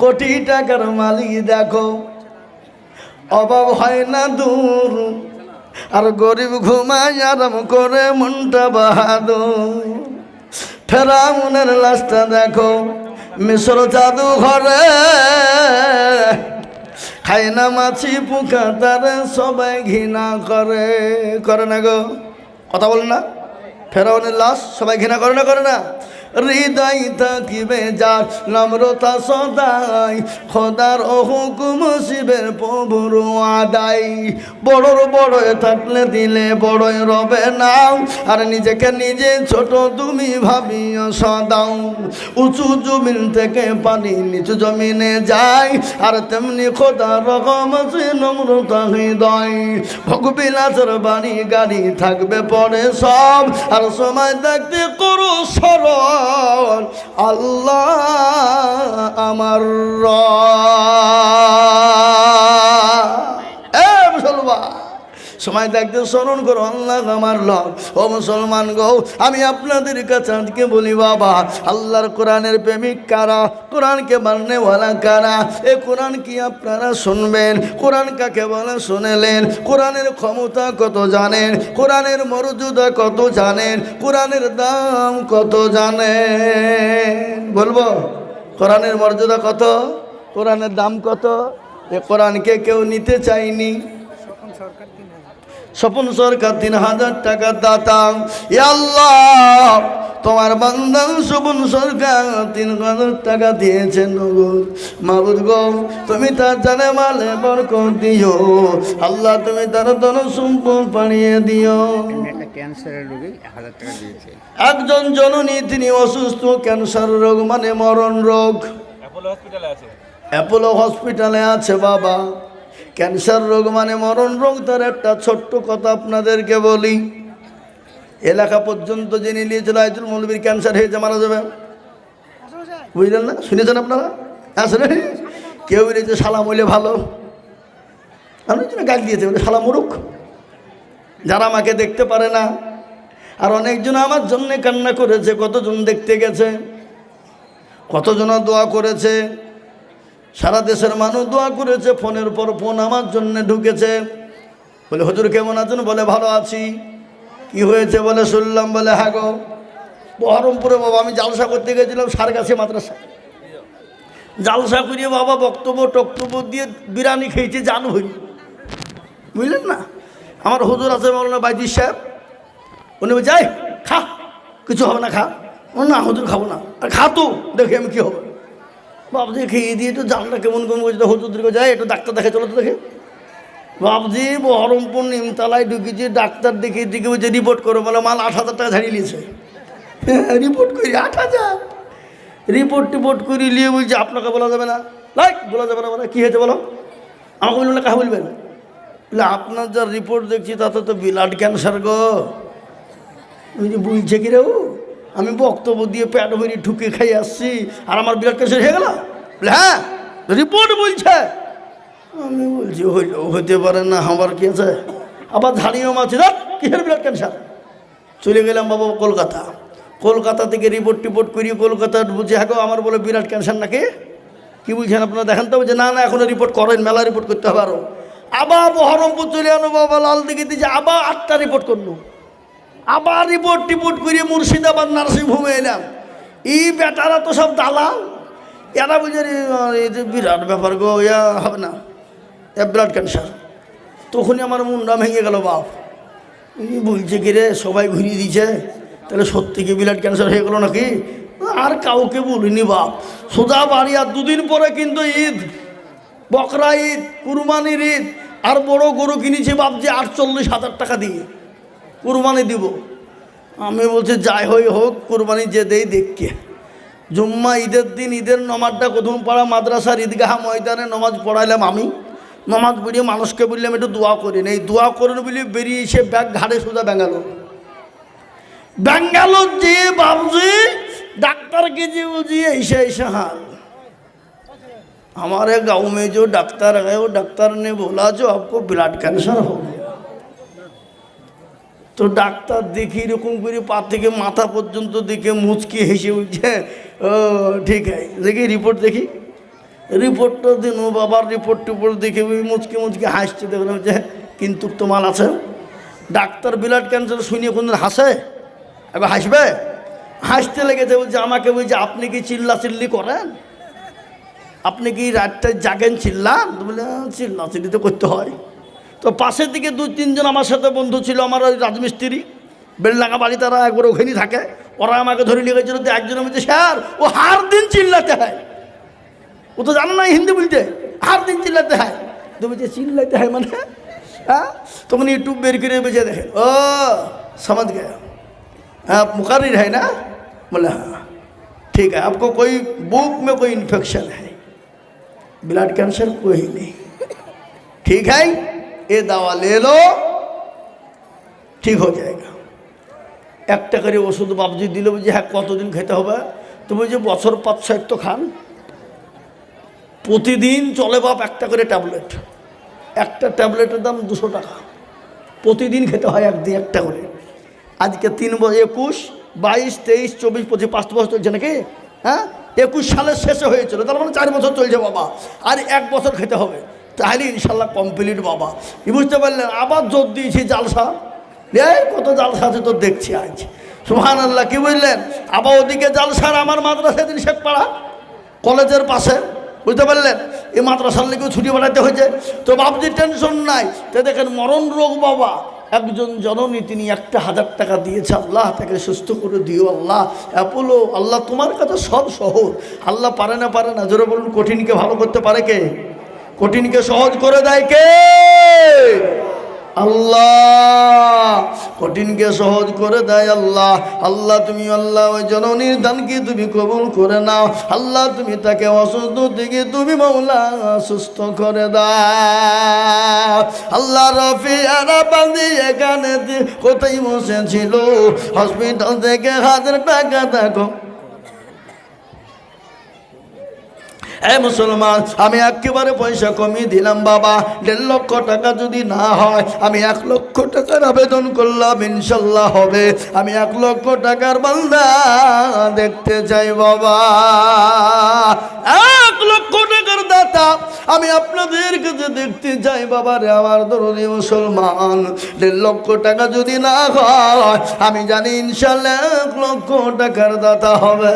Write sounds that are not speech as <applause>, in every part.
কোটি টাকার মালিক দেখো। অভাব হয় না দূর, আর গরিব ঘুমায় আরাম করে মনটা বাহাদুর। ফেরাউনের লাশটা দেখো, মিশর জাদু ঘরে খায় না মাছি পোকা, তারে সবাই ঘৃণা করে। করে না গো, কথা বল না। ফেরাউনের লাশ সবাই ঘৃণা করে না করে না? হৃদয় থাকিবে যার নম্রতা সদাই। খোদার হুকুম শিবের প্রভুর আদাই বড়র বড় থাকলে দিলে বড়ই রবে নাও। আর নিজেকে নিজে ছোট তুমি ভাবিও সদাও। উঁচু জমিন থেকে পানি নিচু জমিনে যায়। আর তেমনি খোদা রকম আছে নম্রতা হৃদয়। ভগবিলাসের বাড়ি গাড়ি থাকবে পরে সব। আর সময় দেখতে করো সরল আল্লাহ আমার র এ মুসলমান। সময় দেখতে স্মরণ করো, আল্লাহ আমার লব ও মুসলমান গো, আমি আপনাদের কাছে আজকে বলি, বাবা, আল্লাহর কোরআনের প্রেমিক কারা? কোরআনকে মাননেওয়ালা কারা? এ কোরআন কি আপনারা শুনবেন? কোরআন কাকে বলে শুনেলেন? কোরআনের ক্ষমতা কত জানেন? কোরআনের মর্যাদা কত জানেন? কোরআনের দাম কত জানেন? বলব, কোরআনের মর্যাদা কত? কোরআনের দাম কত? এ কোরআনকে কেউ নিতে চায়নি? স্বপন সরকার তিন হাজার টাকা দাতা এ আল্লাহ তোমার বান্দান স্বপন সরকার তিন হাজার টাকা দিয়েছেন নগদ মাবুদ গো তুমি তার জানে মালে বরকত দিও। আল্লাহ তুমি তার ধন সম্পদ বাড়িয়ে দিও। একটা ক্যান্সারের রোগী এক হাজার টাকা দিয়েছে। একজন জননী তিনি অসুস্থ ক্যান্সার রোগ মানে মরণ রোগ। আছে। অ্যাপোলো হসপিটালে আছে বাবা। ক্যান্সার রোগ মানে মরণ রোগ, তার একটা ছোট্ট কথা আপনাদেরকে বলি। এলাকা পর্যন্ত জেনে নিয়েছিল আইজুল মৌলবীর, ক্যান্সার হয়েছে, মারা যাবে। বুঝলেন না? শুনেছেন আপনারা? আসলে কেউ বলেছে, সালাম হইলে ভালো। আমি গাল দিয়েছে। বলে, সালাম মুরুখ। যারা আমাকে দেখতে পারে না, আর অনেকজন আমার জন্যে কান্না করেছে, কতজন দেখতে গেছে কতজন দোয়া করেছে সারা দেশের মানুষ দোয়া করেছে, ফোনের পর ফোন আমার জন্য ঢুকেছে। বলে, হুজুর, কেমন আছেন? বলে, ভালো আছি। কি হয়েছে? বলে, শুনলাম। বলে হ্যাঁ গো, বহরমপুরে বাবা, আমি জালসা করতে গেছিলাম সার কাছে মাদ্রাসা। জালসা করিয়ে বাবা বক্তব্য, টক্তব্য দিয়ে বিরানি খেয়েছে, জান হইনি বুঝলেন না? আমার হুজুর আছে মৌলানা বাইজির সাহেব। উনি যাই, খা, কিছু হবে না, খা। না, হুজুর, খাব না। আর খা তো, দেখে আমি কী হবে। বাবজি খেয়ে দিয়ে একটু জানটা কেমন কেমন করছে হুজুরদেরকে যায়, একটু ডাক্তার দেখে, চলো তো দেখে। বাবজি বহরমপুর নিমতলায় ঢুকেছি, ডাক্তার দেখে দিকে বলছে রিপোর্ট করো। বলে, মাল আট হাজার টাকা ঝাড়িয়ে নিয়েছে। <laughs> রিপোর্ট করি, আট হাজার? রিপোর্ট টিপোর্ট করি, নিয়ে বলছে, আপনাকে বলা যাবে না। লাইক, বলা যাবে না মানে কী হয়েছে বলো? আমাকে বলবেন না কাহা বলবেন? বলে, আপনার যা রিপোর্ট দেখছি, তাতে তো ব্লাড ক্যান্সার গো। বলছে কি রে ও? আমি বক্তব্য দিয়ে প্যাট ভরি ঢুকে খাই আসছি, আর আমার বিরাট ক্যান্সার হয়ে গেল। হ্যাঁ রিপোর্ট বলছে। আমি বলছি হইতে পারে না, আমার কি আছে? আবার ধানিও মাছ দেখ কিসের বিরাট ক্যান্সার চলে গেলাম বাবা কলকাতা। কলকাতা থেকে রিপোর্ট টিপোর্ট করি কলকাতা বলছে হ্যাঁ আমার বলে বিরাট ক্যান্সার নাকি? কি বলছেন আপনারা, দেখেন তো, বলছে, না না, এখনও রিপোর্ট করেন, মেলা রিপোর্ট করতে হবে আরও। আবার বহরমপুর চলে আনো বাবা, লাল দিকে দিয়েছে আবার আটটা রিপোর্ট করল। আবার রিপোর্ট টিপোর্ট করিয়ে মুর্শিদাবাদ নার্সিংহোমে এলাম। এই বেটারা তো সব দালাল। এরা বুঝে বিরাট ব্যাপার গো, ইয়া হবে না, এ ব্লাড ক্যান্সার তখনই আমার মুন্ডা ভেঙে গেল বাপ। বলছে, কি রে, সবাই ঘুরিয়ে দিছে তাহলে সত্যি কি ব্লাড ক্যান্সার হয়ে গেলো নাকি? আর কাউকে বলিনি বাপ। সোজা বাড়ি আর দুদিন পরে কিন্তু ঈদ। বকরা ঈদ, কুরবানির ঈদ। আর বড় গরু কিনেছি বাপ যে আটচল্লিশ হাজার টাকা দিয়ে। কুরবানি দিব আমি বলছি যাই হই হোক কুরবানি যে দেই দেখকে জুম্মা ঈদের দিন ঈদের নমাজটা প্রথম পাড়া মাদ্রাসার ঈদগাহা ময়দানে নমাজ পড়াইলাম আমি নমাজ পড়িয়ে মানুষকে বললাম একটু দোয়া করেন এই দোয়া করেন বলে বেরিয়ে এসে ব্যাগ ঘাড়ে সোজা ব্যাঙ্গালোর ব্যাঙ্গালোর যে বাবজি ডাক্তারকে যে বলছি ऐसे ऐसे हाल हमारे गांव में जो डॉक्टर है वो डॉक्टर ने बोला जो आपको ब्लड कैंसर हो गया তো ডাক্তার দেখি এরকম করে পা থেকে মাথা পর্যন্ত দেখে মুচকি হেসে উঠছে। ও ঠিক আছে। দেখি রিপোর্ট দেখি। রিপোর্টটা দিন বাবার রিপোর্ট টিপোর্ট দেখে ওই মুচকি মুচকি হাসছে। দেখলাম যে কিন্তু তো মাল আছে। ডাক্তার ব্লাড ক্যান্সার শুনিয়ে কোনদিন হাসে? এবার হাসবে? হাসতে লেগেছে বলছে আমাকে বলছে আপনি কি চিল্লা চিল্লি করেন? আপনি কি রাতটা জাগেন চিল্লান? বলে "হ্যাঁ, চিল্লা চিল্লি তো করতে হয়। তো পাশের দিকে দু তিনজন আমার সাথে বন্ধু ছিল আমার ওই রাজমিস্ত্রি বেলডাঙ্গা বাড়ি তারা একবার ওখানেই থাকে ওরা আমাকে ধরে নিয়ে গেছিল তো একজনের মধ্যে স্যার ও হার দিন চিল্লাতে হয় ও তো জানে না হিন্দি বলতে হার দিন চিল্লাতে হয় তো বলছে চিল্লাতে হয় মানে হ্যাঁ তখন ইউটিউব বের করে বেঁচে দেখে ও समझ गया आप मुकर्र है ना बोले हाँ ठीक है आपको कोई बुक में कोई इन्फेक्शन है ब्लड कैंसर कोई नहीं ठीक है ये दवा ले लो ঠিক হয়ে যায়গা একটা করে ওষুধ বাবজি দিল যে হ্যাঁ কতদিন খেতে হবে তুমি যে বছর পাঁচ ছয় তো খান প্রতিদিন চলে বাপ একটা করে ট্যাবলেট একটা ট্যাবলেটের দাম দুশো টাকা প্রতিদিন খেতে হয় একদিন একটা করে আজকে তিন বছর একুশ বাইশ তেইশ চব্বিশ পঁচিশ পাঁচ বছর চলছে নাকি হ্যাঁ একুশ সালের শেষে হয়েছিল তার মানে চার বছর চলছে বাবা আর এক বছর খেতে হবে তাহলে ইনশাল্লাহ কমপ্লিট বাবা। কি বুঝতে পারলেন? আবার জোর দিয়েছি জালসা। এই, কত জালসা আছে তো দেখছি আজ। সুহান আল্লাহ কি বুঝলেন? আবার ওদিকে জালসার আমার মাদ্রাসা দিন শেখ পাড়া, কলেজের পাশে। বুঝতে পারলেন? এই মাদ্রাসার লেগেও ছুটি বাড়াতে হয়েছে। তো বাবজি টেনশন নাই। তো দেখেন, মরণ রোগ বাবা। একজন জননী, তিনি একটা হাজার টাকা দিয়েছে আল্লাহ, তাকে সুস্থ করে দিও আল্লাহ। অ্যাপোলো, আল্লাহ তোমার কাছে সব সহজ। আল্লাহ পারে না পারে না। জোরে বলুন, কঠিনকে ভালো করতে পারে কে? কঠিনকে সহজ করে দেয় কে? আল্লাহ। কঠিনকে সহজ করে দেয় আল্লাহ। আল্লাহ, তুমি আল্লাহ, ওই জননীর দানকে তুমি কবুল করে নাও। আল্লাহ, তুমি তাকে অসুস্থ থেকে তুমি মৌলা সুস্থ করে দাও। আল্লাহ, রফি আরা বান্দি এখানে কোথায় বসেছিল? হসপিটাল থেকে হাজার টাকা দেখো। এ মুসলমান, আমি একেবারে পয়সা কমিয়ে দিলাম বাবা। দেড় লক্ষ টাকা যদি না হয়, আমি এক লক্ষ টাকার আবেদন করলাম, ইনশাল্লাহ হবে। আমি এক লক্ষ টাকার বান্দা দেখতে চাই বাবা। এক লক্ষ টাকার দাতা, আমি আপনাদের কাছে দেখতে চাই বাবা রে, আমার দরদি মুসলমান। দেড় লক্ষ টাকা যদি না হয়, আমি জানি ইনশাল্লাহ এক লক্ষ টাকার দাতা হবে।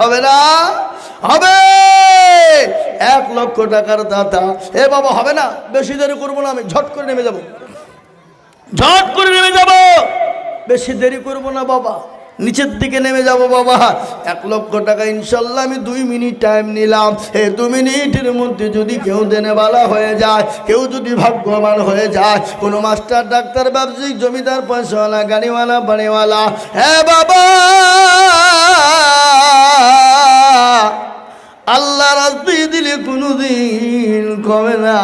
হবে না? হবে। এক লক্ষ টাকার দাতা। এ বাবা, হবে না? বেশি দেরি করব না, আমি ঝট করে নেমে যাব। ঝট করে নেমে যাব। বেশি দেরি করব না, বাবা। নিচের দিকে নেমে যাব, বাবা। এক লক্ষ টাকা, ইনশাল্লাহ আমি দুই মিনিট টাইম নিলাম। এই দু মিনিটের মধ্যে যদি কেউ দেনে বালা হয়ে যায়, কেউ যদি ভাগ্যবান হয়ে যায়, কোনো মাস্টার, ডাক্তার ব্যবসায়িক জমিদার, পয়সাওয়ালা, গাড়িওয়ালা, বাড়িওয়ালা হ্যাঁ বাবা! আল্লাহ রাস্তায় দিলে কোনোদিন কমে না।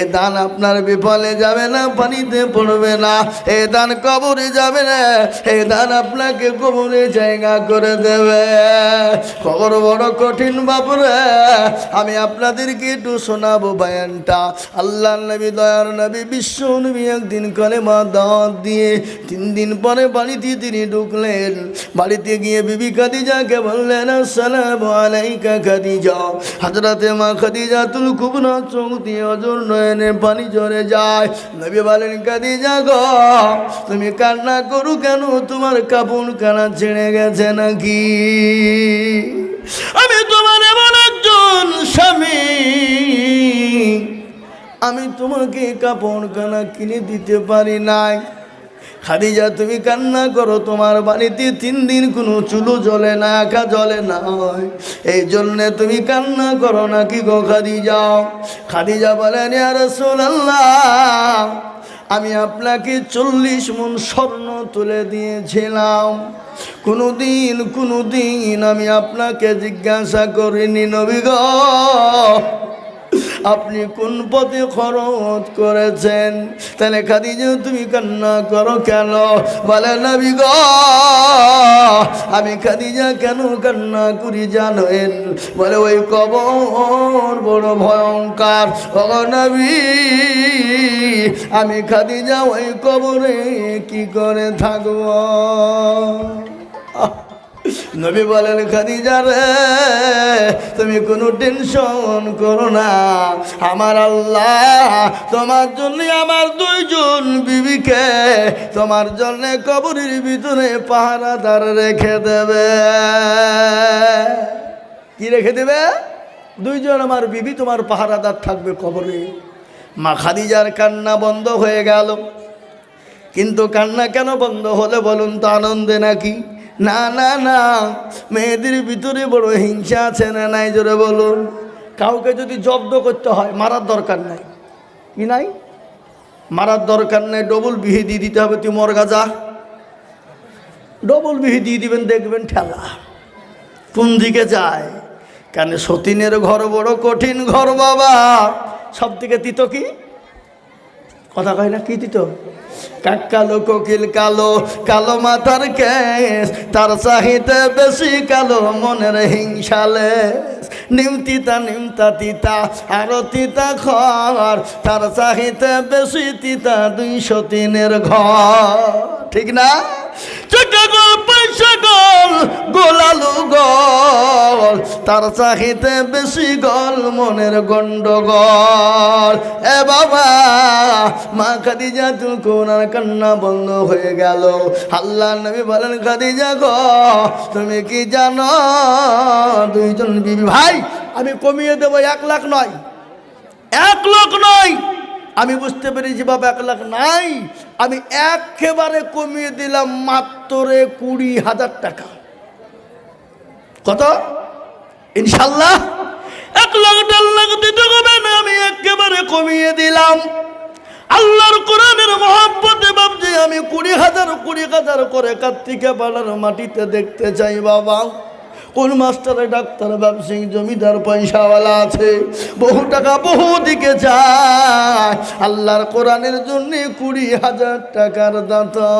এ দান আপনার বিফলে যাবে না, পানিতে পড়বে না। এ দান কবরে যাবে না, এ দান আপনাকে কবরে জায়গা করে দেবে। খবর বড় কঠিন বাপরে আমি আপনাদেরকে একটু শোনাবো বায়ানটা। আল্লাহ নবী, দয়ার নবী, বিশ্ব নবী একদিন করে মা দাওয়াত দিয়ে তিন দিন পরে বাড়িতে তিনি ঢুকলেন। বাড়িতে গিয়ে বিবি খাদিজাকে বললেন, আসসালামু আলাইকা খাদিজা। হাজরাতে মা খাদিজা তুল খুব না চোখ দিয়ে অজর নয়নে পানি ঝরে যায়। নবী বলেন কাদি যাগ তুমি কান্না করু কেন? তোমার কাপুন কানা ছেড়ে গেছে নাকি? আমি তোমার এমন একজন স্বামী। আমি তোমাকে কাপড় কানা কিনে দিতে পারি নাই। খাদিজা, তুমি কান্না করো, তোমার বাড়িতে তিন দিন কোনো চুলো জ্বলে না একা জ্বলে না হয়। এই জন্যে তুমি কান্না করো না কি গো খাদিজা? খাদিজা বলেন আল্লাহ আমি আপনাকে চল্লিশ মন স্বর্ণ তুলে দিয়েছিলাম। কোনো দিন কোনো দিন আমি আপনাকে জিজ্ঞাসা করিনি নবী গো। আপনি কোন পথে খরচ করেছেন? তাহলে খাদিজা, তুমি কান্না করো কেন? বলে, নবী গো, আমি খাদিজা কেন কান্না করি জানেন? বলে, ওই কবর বড় ভয়ঙ্কর। ও নবী, আমি খাদিজা, ওই কবরে কি করে থাকব? নবী বলেন, খাদিজা রে, তুমি কোনো টেনশন করো না। আমার আল্লাহ তোমার জন্য আমার দুইজন বিবিকে তোমার জন্য কবরের ভিতরে পাহারাদার রেখে দেবে। কি রেখে দেবে? দুইজন আমার বিবি, তোমার পাহারাদার থাকবে কবরে। মা খাদিজার কান্না বন্ধ হয়ে গেল। কিন্তু কান্না কেন বন্ধ হলে বলুন তো, আনন্দে নাকি? না না না। মেয়েদের ভিতরে বড় হিংসা আছে না নাই? জোরে বলুন। কাউকে যদি জব্দ করতে হয়, মারার দরকার নাই। কি নাই? মারার দরকার নেই। ডবল বিহি দিয়ে দিতে হবে, তুই মরগা যা ডবল বিহি দিয়ে দিবেন, দেখবেন ঠেলা। কোন দিকে যায়? কেন সতীনের ঘর বড় কঠিন ঘর বাবা। সব থেকে তিত কি? কথা কয় না, কি দিত কাক কালো কোকিল কালো কালো মাথার কেস তার চাহিতে বেশি কালো মনের হিংসালে নিমতিতা নিমতা তিতা আরও তিতা খর তার চাহিতে বেশি তিতা দুইশো তিনের ঘর। ঠিক না? পয়সা গোল গোলালু গল তার চাহিতে বেশি গল মনের গন্ডগোল। এ বাবা, মা খাদিজা তুই কোনার কান্না বন্ধ হয়ে গেল। আল্লাহ নবী বলেন, খাদিজা গো, তুমি কি জানো, দুইজন বিবি ভাই, আমি কমিয়ে দেবো এক লাখ নয়। এক লাখ নয়। আমি বুঝতে পেরেছি বাবা, এক লাখ নাই। আমি একেবারে কমিয়ে দিলাম মাত্র কুড়ি হাজার টাকা। কত? ইনশাল্লাহ। এক লাখ, দেড় লাখ দিতে হবে না, আমি একেবারে কমিয়ে দিলাম। আল্লাহর কোরআনের মহব্বতে ভাবছি, আমি কুড়ি হাজার কুড়ি হাজার করে কার্তিকে পাড়ার মাটিতে দেখতে চাই বাবা। কোন মাস্টারে ডাক্তার ব্যবসায়িক জমিদার পয়সাওয়ালা আছে, বহু টাকা বহু দিকে যায়। আল্লাহর কোরআনের জন্য কুড়ি হাজার টাকার দাতা।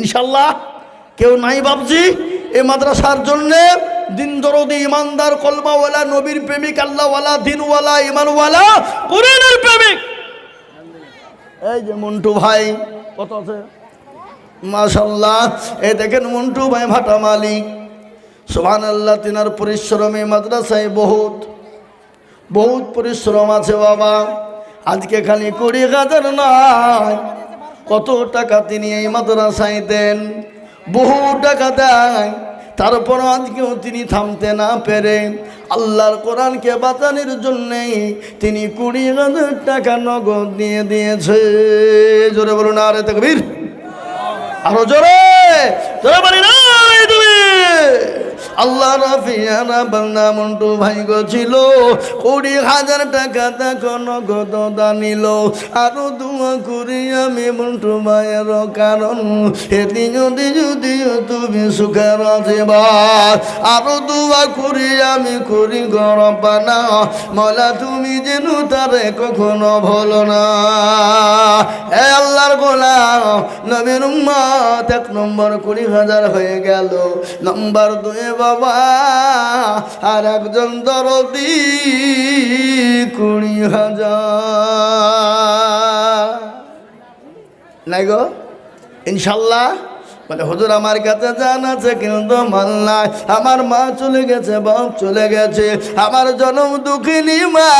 ইনশাল্লাহ কেউ নাই বাবজি এ মাদ্রাসার জন্য দিন দরদি ইমানদার, কলমাওয়ালা, নবীর প্রেমিক, আল্লাহওয়ালা, দিনওয়ালা, ইমানওয়ালা, কোরআনের প্রেমিক। এই যে মন্টু ভাই কত আছে? মাশাল্লাহ এ দেখেন মন্টু ভাই ভাটা মালিক। সোহান আল্লাহ তিনার পরিশ্রমে মাদ্রাসায় বহুত বহুত পরিশ্রম আছে বাবা। আজকে খালি কুড়ি হাজার নয়, কত টাকা তিনি এই মাদ্রাসায় দেন, বহু টাকা দেয়। তারপর আজকেও তিনি থামতে না পেরে আল্লাহর কোরআনকে বাঁচানোর জন্যে তিনি কুড়ি হাজার টাকা নগদ দিয়ে দিয়েছে। জোরে বলুন, আরে তকবীর। আরও জোরে জোরে বলি না আল্লাহ রাফিয়ানা বান্দা মন্টু ভাই ছিল। কুড়ি হাজার টাকা দেখো নগদ দানিল আরও দুয়া করি আমি মন্টু ভাইয়ের কারণ। এটি যদি যদি তুমি সুখের জীবন আরও দুয়া করি আমি করি গরম পানা। মলা তুমি যেন তারে কখনো ভুলো না। এ আল্লাহর গোলাম, নবীর উম্মত এক নম্বর কুড়ি হাজার হয়ে গেল। নম্বর দুই বাবা আর একজন দরদি কুড়ি হাজার। নাই গো? ইনশাল্লাহ বলে হুজুর আমার কাছে জান আছে কিন্তু মাল নাই। আমার মা চলে গেছে বাপ চলে গেছে। আমার জনম দুঃখিনী মা।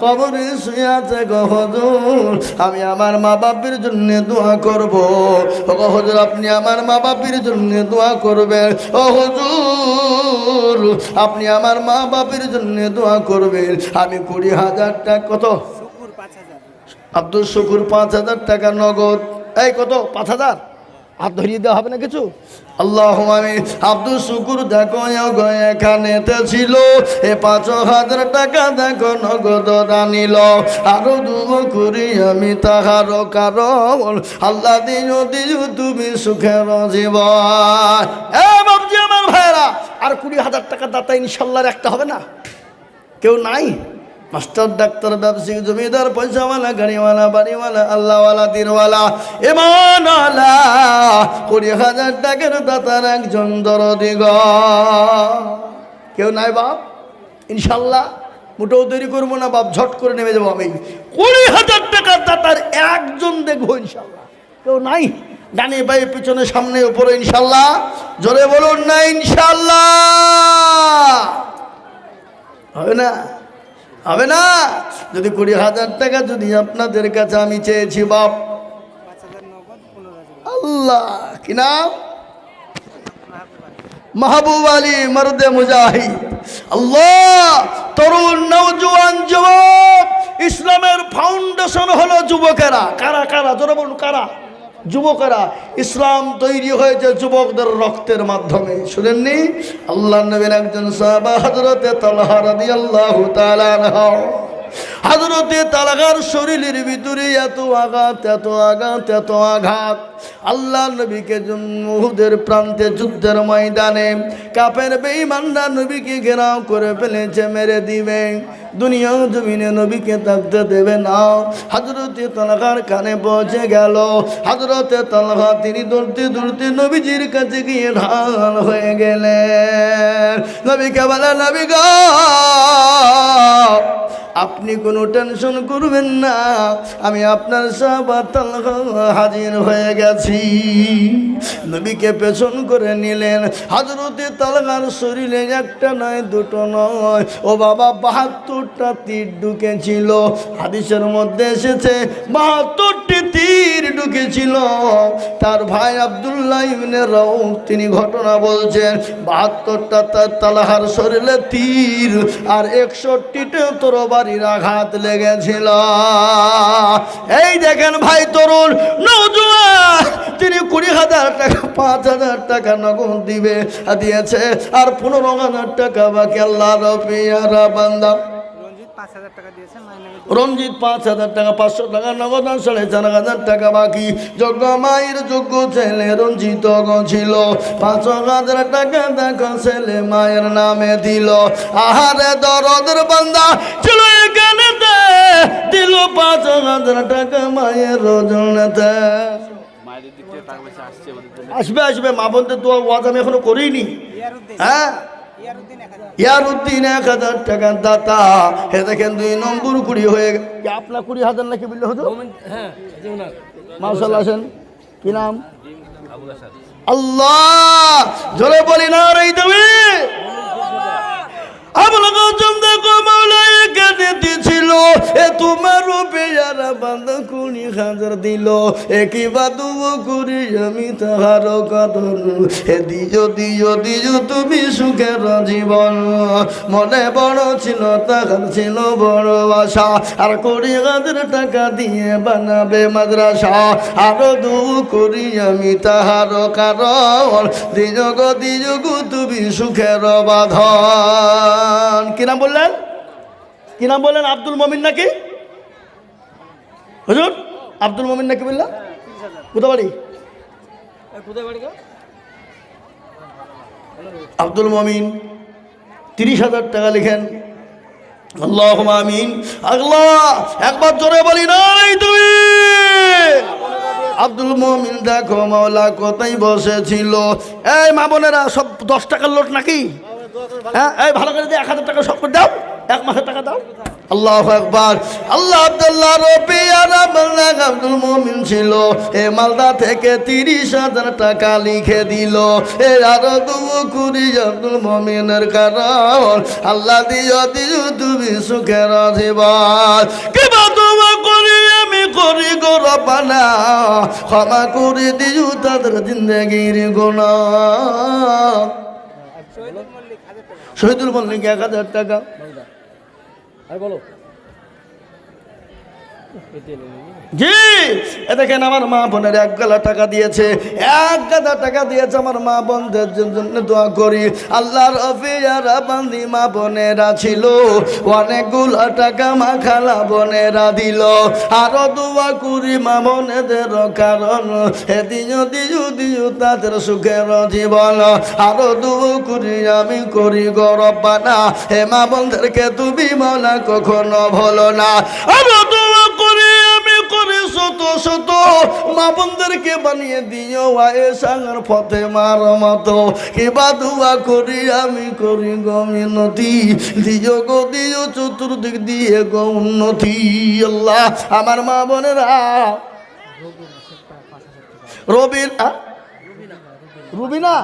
খবরে শুয়ে আছে গো হুজুর। আমি আমার মা বাপের জন্য দোয়া করব। ও গো হুজুর আপনি আমার মা বাপের জন্য দোয়া করবেন। ও হুজুর আপনি আমার মা বাপের জন্য দোয়া করবেন। আমি কুড়ি হাজার টাকা কত? আব্দুল শুকুর পাঁচ হাজার টাকা নগদ। এই কত? পাঁচ হাজার? হাত ধরিয়ে দেওয়া হবে না কিছু? আল্লাহ আমি আব্দুল শুকুর দেখো এখানেতে ছিল। এ পাঁচ হাজার টাকা দেখো, নগদ দানিল আরও দুব করি আমি তাহার কারণ। আল্লাহ দিও দিও তুমি সুখের জীবন। এ বাবজি আমার আর কুড়ি হাজার টাকা দাতা ইনশাল্লাহর একটা হবে না? কেউ নাই? মাস্টার, ডাক্তার, ব্যবসায়ী, জমিদার, পয়সাওয়ালা, গাড়িওয়ালা, বাড়িওয়ালা, আল্লাহওয়ালা, দিনওয়ালা এমানওয়ালা কুড়ি হাজার টাকার দাতার একজন দরদিগ কেউ নাই বাপ? ইনশাল্লাহ, মোটেও তৈরি করব না বাপ, ঝট করে নেমে যাব আমি। কুড়ি হাজার টাকার দাতার একজন দেখব ইনশাল্লাহ। কেউ নাই? ডানে বাই পিছনে, সামনে, উপরে, ইনশাল্লাহ। জোরে বলুন না, ইনশাল্লাহ। হবে না? হবে না? যদি কুড়ি হাজার টাকা যদি আপনাদের কাছে আমি চেয়েছি, বাপ। আল্লাহ, কি নাম? মাহবুব আলী মর্দে মুজাহিদ। আল্লাহ, তরুণ, নওজোয়ান যুবক, ইসলামের ফাউন্ডেশন হলো যুবকেরা। কারা কারা, জোরে বলুন, কারা? যুবকেরা, ইসলাম তৈরি হয়েছে যুবকদের রক্তের মাধ্যমে। শুনেননি? আল্লাহ নবীর একজন সাহাবা হজরতে তালহা তাআলা আনহু। হাজরতে তালাগার শরীরের ভিতরে এত আঘাত এত আঘাত এত আঘাত। আল্লাহ নবীকে মুহুদের প্রান্তে যুদ্ধের ময়দানে কাপের বেঈমানরা নবীকে ঘেরাও করে ফেলেছে, মেরে দিবে। দুনিয়া জমিনে নবীকে থাকতে দেবে না। হাজরতে তালাকার কানে পৌঁছে গেল। হাজরতে তালহা তিনি দৌড়তে দৌড়তে নবীজির কাছে গিয়ে ঢাল হয়ে গেলেন। নবীকে বলে, নবী গো, আপনি কোনো টেনশন করবেন না। আমি আপনার সাহাবাত হাজির হয়ে গেছি নবীকে পেছন করে নিলেন। হাজরতে তালগার শরীরে একটা নয়, দুটো নয়। ও বাবা, বাহাত্তরটা তীর ঢুকেছিল। হাদিসের মধ্যে এসেছে, বাহাত্তরটি তীর ঢুকেছিল। তার ভাই আবদুল্লাহ ইবনে রউফ, তিনি ঘটনা বলছেন, বাহাত্তরটা তার তালাহার শরীরে তীর আর একষট্টিটা তরবারির আঘাত লেগেছিল। এই দেখেন ভাই তরুণ নৌজুয়ান তিনি কুড়ি হাজার টাকা পাঁচ হাজার টাকা নগদ দিবে দিয়েছে আর পনেরো হাজার টাকা বাকি আল্লাহ রবিয়ারা বান্দা। রঞ্জিত পাঁচ হাজার টাকা দিয়েছে রঞ্জিত পাঁচ হাজার টাকা পাঁচশো টাকা নগদ সাড়ে চার হাজার টাকা বাকি। যোগ্য মায়ের যোগ্য ছেলে রঞ্জিত ছিল পাঁচ হাজার টাকা দেখো ছেলে মায়ের নামে দিল। আহারে দরদের বান্দা ছিল এখানে দিল পাঁচ হাজার টাকা মায়ের রোজনেতে। আসবে আসবে মা বলতে তো ওয়াজ আমি এখনও করিনি। হ্যাঁ? ইয়ার উদ্দিন এক হাজার টাকার দাতা হে দেখেন দুই নম্বর কুড়ি হয়ে আপনার কুড়ি হাজার নাকি বললে হতো মাসাল আসেন। কি নাম? আল্লাহ জোরে বলি না রে তুমি আপনাকে দিছিল এ তোমার পেয়ারা বান্ধা কুড়ি হাজার দিল। একই করি আমি তাহার দিও দিও দিও তুমি সুখের জীবন। মনে বড় ছিল, তাহার ছিল বড় আশা। আর কুড়ি হাজার টাকা দিয়ে বানাবে মাদ্রাসা। আরও দু করি আমি তাহার কারণ। দিও গো দিও গো তুমি সুখের বাঁধন। কি নাম বললেন? কি নাম বললেন? আব্দুল মমিন নাকি? হুজুর আব্দুল মমিন নাকি বললেন? কোথায় বাড়ি আব্দুল মমিন তিরিশ হাজার টাকা লিখেন। আল্লাহ আমিন। আল্লাহ একবার জোরে বলি নাই তুমি! আব্দুল মমিন দেখো মাওলা কোথায় বসেছিল? এই মা বোনেরা সব দশ টাকার লোট নাকি? হ্যাঁ এই ভালো করে দিয়ে এক হাজার টাকা সব করে দাও, এক মাসের টাকা দাও। আল্লাহ একবার আল্লাহ আব্দুল্লাহ রবি আর আব্দুল মমিন ছিল। এ মালদা থেকে তিরিশ হাজার টাকা লিখে দিল। এ আরও দু কুড়ি আব্দুল মমিনের কারণ। আল্লাহ দিও দিও তুমি সুখের জীবন। কিবা তোমা করি আমি করি গো রবানা ক্ষমা করে দিও তাদের জিন্দগির গোনা শহীদুল মল্লিক এক হাজার টাকা? আমার আমার তাদের সুখের জীবন। আরও দোয়া করি, আমি করি গরব বানা হে মা বোনদেরকে তুমি মনা কখনো ভলো না। আরও দোয়া করি আমি করি শত শত মা বোনদেরকে বানিয়ে দিও আয়ে সাঙ্গার পথে মার মতো কেবা দোয়া করি আমি করি গমিনতি দিও গো, দিও চতুর্দিক দিয়ে গো উন্নতি আল্লাহ, আমার মা বোনেরা, রবির, আ? রুবিনা?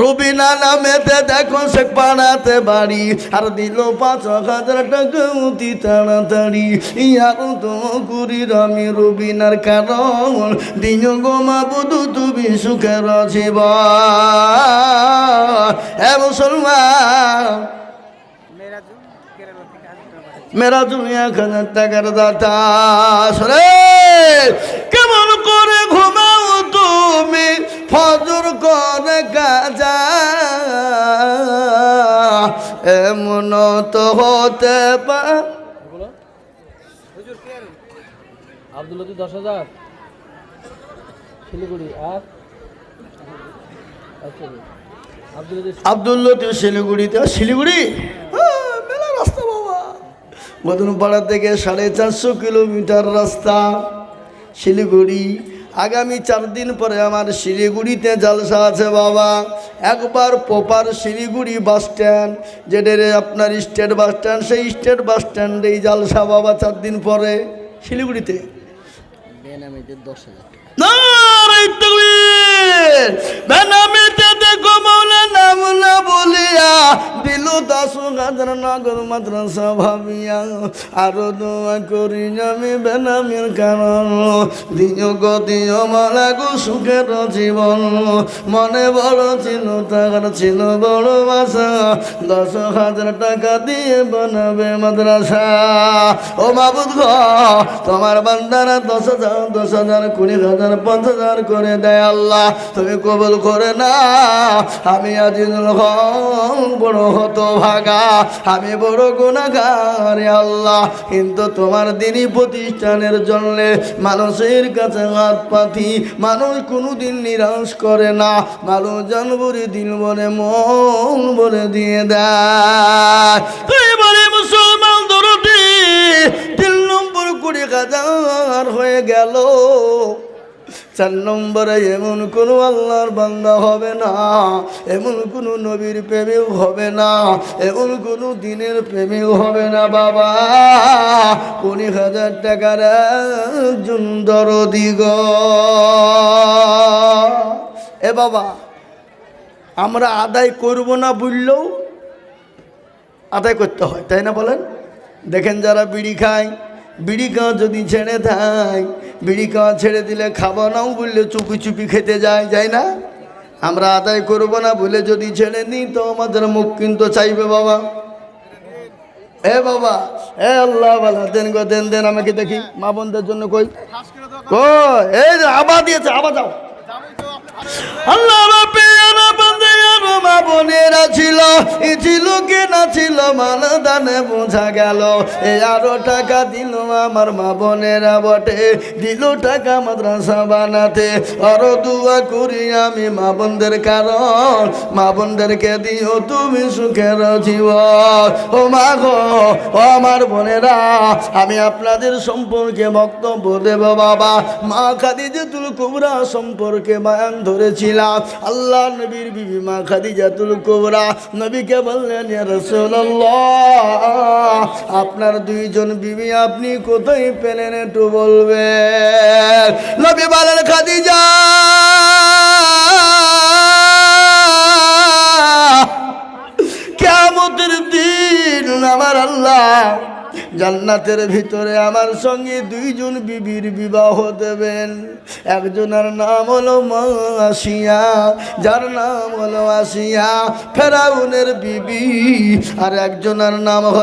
রুবিনা নামেতে দেখো সে পাড়াতে বাড়ি। আর দিল পাঁচ হাজার টাকা অতি তাড়াতাড়ি। ইয়ার তো আমি রুবিনার কারণ। দিন গোমা বধু, তুমি সুখের জীব এ মুসলমান। মেরাজু কেরালা থেকে হাজার টাকা পাঠিয়েছে। মেরা তুমি এক হাজার টাকার দাতা রে কাজা এমন তো হতে দশ হাজার। শিলিগুড়ি আর আচ্ছা আব্দুল লতিফ আব্দুল লতিফ শিলিগুড়িতে শিলিগুড়ি? আহ, মেলা রাস্তা বাবা। মদনপাড়া থেকে সাড়ে চারশো কিলোমিটার রাস্তা শিলিগুড়ি। আগামী চার দিন পরে আমার শিলিগুড়িতে জালসা আছে বাবা। একবার পোপার শিলিগুড়ি বাস স্ট্যান্ড যেটা আপনার স্টেট বাস স্ট্যান্ড সেই স্টেট বাস এই জালসা বাবা চার দিন পরে শিলিগুড়িতে। দশ হাজার নাম না বলিয়া দিল দশ হাজার নগর মাদ্রাসা ভাবিয়া, আরও দোয়া করি আমি বেনামির কারণ। দিও গো, দিও মালা গো, সুখের জীবন। মনে বড় ছিল টাকার ছিল বড় বাসা। দশ হাজার টাকা দিয়ে বানাবে মাদ্রাসা। ও মাবুদ গো, তোমার বান্দারা দশ হাজার দশ হাজার, কুড়ি হাজার পাঁচ হাজার করে দেয় আল্লাহ। তুমি কবল করে না আমি আজ বড় হতো ভাগা আমি বড় গুণাগার আল্লাহ। কিন্তু তোমার দিনই প্রতিষ্ঠানের জন্য মানুষের কাছে হাত পাতি। মানুষ কোনোদিন নিরাশ করে না। মানুষ জানবরে দিন বলে, মন বলে দিয়ে দেয়। মুসলমান দরদি তিন নম্বর কুড়ি হাজার হয়ে গেল। চার নম্বরে এমন কোনো আল্লাহর বান্দা হবে না, এমন কোনো নবীর প্রেমেও হবে না, এমন কোনো দিনের প্রেমেও হবে না, বাবা। কুড়ি হাজার টাকার একজন দরদিগ এ বাবা, আমরা আদায় করব না বললেও আদায় করতে হয়, তাই না বলেন? দেখেন যারা বিড়ি খায়, বিড়ি খাওয়া যদি ছেড়ে দেয় বিড়ি খাওয়া ছেড়ে দিলে খাব নাও বললে চুপি চুপি খেতে যায় যায় না? আমরা আদায় করব না বলে যদি ছেড়ে নিই তো আমাদের মুখ কিন্তু চাইবে বাবা। এ বাবা, এ আল্লাহ, বালা, দেন গো, দেন দেন, আমাকে দেখি, মা বোনদের জন্য কই? কই? এই আবার দিয়েছে, আবার যাও আল্লাহ বোনেরা ছিল ছিল কি না ছিল মাল দানে বোঝা গেল। এই আরও টাকা দিল আমার মা বোনেরা বটে, দিল টাকা মাদ্রাসা বানাতে। আরও দুয়া করি আমি মা বোনদের কারণ, মা বোনদেরকে দিও তুমি সুখের জীবন। ও মা গো, ও আমার বোনেরা, আমি আপনাদের সম্পর্কে বক্তব্য দেব বাবা। মা খাদিজাতুল কুবরা সম্পর্কে বায়ান ধরেছিলাম। আল্লাহ নবীর বিবি মা খাদিজাতুল কুবরা। নবীকে বললেন আপনার দুইজন বিবি আপনি কোথায় পেলেন একটু বলবেন? নবী বলেন, খাদিজা কেমতের দিন আমার আল্লাহ জান্নাতের ভিতরে আমার সঙ্গে দুইজন বিবির বিবাহ দেবেন। একজনের নাম হলো মাসিয়া, যার নাম হলো আসিয়া, ফেরাউনের বিবি, আর একজনের নাম হলো